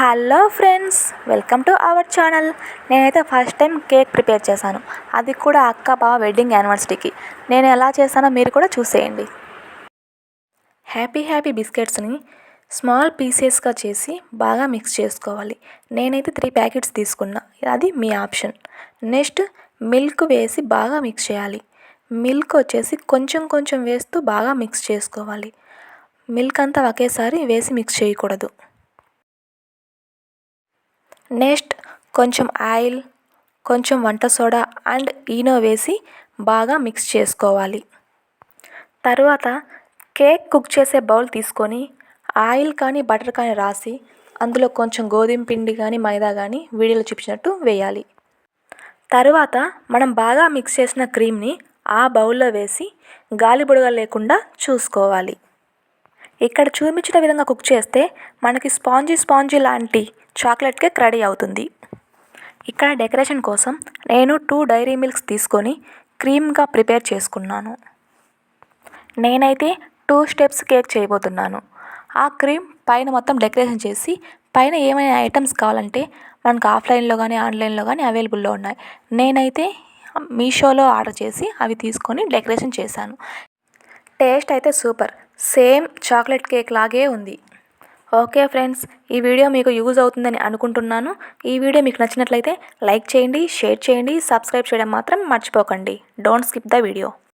Hello friends welcome to our channel. నేనైతే first time cake prepare చేశాను. అది కూడా అక్క బావ వెడ్డింగ్ యానివర్సరీకి. నేను ఎలా చేశానో మీరు కూడా చూసేయండి. హ్యాపీ హ్యాపీ బిస్కెట్స్ని స్మాల్ పీసెస్గా చేసి బాగా మిక్స్ చేసుకోవాలి. నేనైతే త్రీ ప్యాకెట్స్ తీసుకున్నా. అది మీ ఆప్షన్. నెక్స్ట్ మిల్క్ వేసి బాగా మిక్స్ చేయాలి. మిల్క్ వచ్చేసి కొంచెం కొంచెం వేస్తూ బాగా మిక్స్ చేసుకోవాలి. మిల్క్ అంతా ఒకేసారి వేసి మిక్స్ చేయకూడదు. నెక్స్ట్ కొంచెం ఆయిల్ కొంచెం వంట సోడా అండ్ ఈనో వేసి బాగా మిక్స్ చేసుకోవాలి. తర్వాత కేక్ కుక్ చేసే బౌల్ తీసుకొని ఆయిల్ కానీ బటర్ కానీ రాసి అందులో కొంచెం గోధుమ పిండి కానీ మైదా కానీ వీడియోలో చూపించినట్టు వేయాలి. తరువాత మనం బాగా మిక్స్ చేసిన క్రీమ్ని ఆ బౌల్లో వేసి గాలి బుడగ లేకుండా చూసుకోవాలి. ఇక్కడ చూపించిన విధంగా కుక్ చేస్తే మనకి స్పాంజీ స్పాంజీ లాంటి చాక్లెట్ కేక్ రెడీ అవుతుంది. ఇక్కడ డెకరేషన్ కోసం నేను టూ డైరీ మిల్క్స్ తీసుకొని క్రీమ్గా ప్రిపేర్ చేసుకున్నాను. నేనైతే టూ స్టెప్స్ కేక్ చేయబోతున్నాను. ఆ క్రీమ్ పైన మొత్తం డెకరేషన్ చేసి పైన ఏమైనా ఐటమ్స్ కావాలంటే మనకు ఆఫ్లైన్లో కానీ ఆన్లైన్లో కానీ అవైలబుల్లో ఉన్నాయి. నేనైతే మీషోలో ఆర్డర్ చేసి అవి తీసుకొని డెకరేషన్ చేశాను. టేస్ట్ అయితే సూపర్. సేమ్ చాక్లెట్ కేక్ లాగే ఉంది. ఓకే ఫ్రెండ్స్ ఈ వీడియో మీకు యూజ్ అవుతుందని అనుకుంటున్నాను. ఈ వీడియో మీకు నచ్చినట్లయితే లైక్ చేయండి షేర్ చేయండి సబ్స్క్రైబ్ చేయడం మాత్రం మర్చిపోకండి. Don't skip the video.